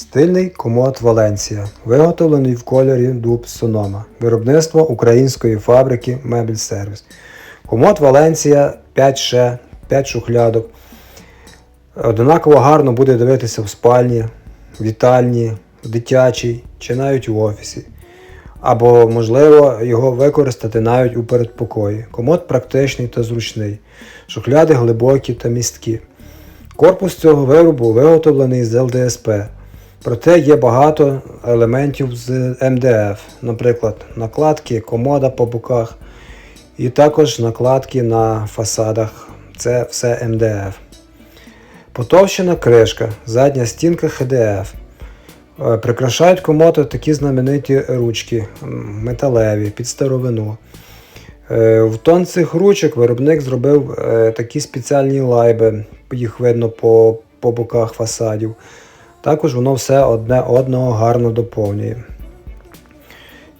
Стильний комод Валенсія, виготовлений в кольорі дуб Сонома, виробництво української фабрики Мебель Сервіс. Комод Валенсія 5 ше, 5 шухлядок. Однаково гарно буде дивитися в спальні, вітальні, в дитячій чи навіть у офісі. Або, можливо, його використати навіть у передпокої. Комод практичний та зручний, шухляди глибокі та місткі. Корпус цього виробу виготовлений з ЛДСП. Проте є багато елементів з МДФ, наприклад, накладки, комода по боках і також накладки на фасадах. Це все МДФ. Потовщена кришка, задня стінка ХДФ. Е, Прикрашають комоди такі знамениті ручки, металеві, під старовину. Е, В тон цих ручок виробник зробив е, такі спеціальні лайби, їх видно по, по боках фасадів. Також воно все одне одного гарно доповнює.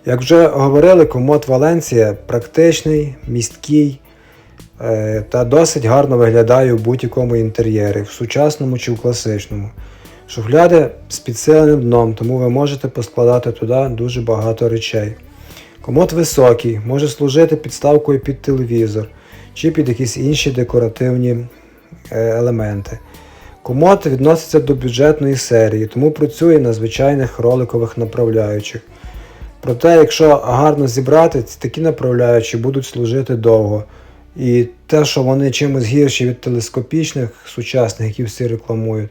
Як вже говорили, комод Валенсія практичний, місткий е, та досить гарно виглядає у будь-якому інтер'єрі, в сучасному чи в класичному. Шухляди з підсиленим дном, тому ви можете поскладати туди дуже багато речей. Комод високий, може служити підставкою під телевізор чи під якісь інші декоративні е, елементи. Комод відноситься до бюджетної серії, тому працює на звичайних роликових направляючих. Проте, якщо гарно зібрати, такі направляючі будуть служити довго. І те, що вони чимось гірші від телескопічних сучасних, які всі рекламують,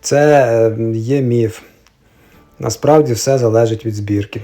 це е, є міф. Насправді все залежить від збірки.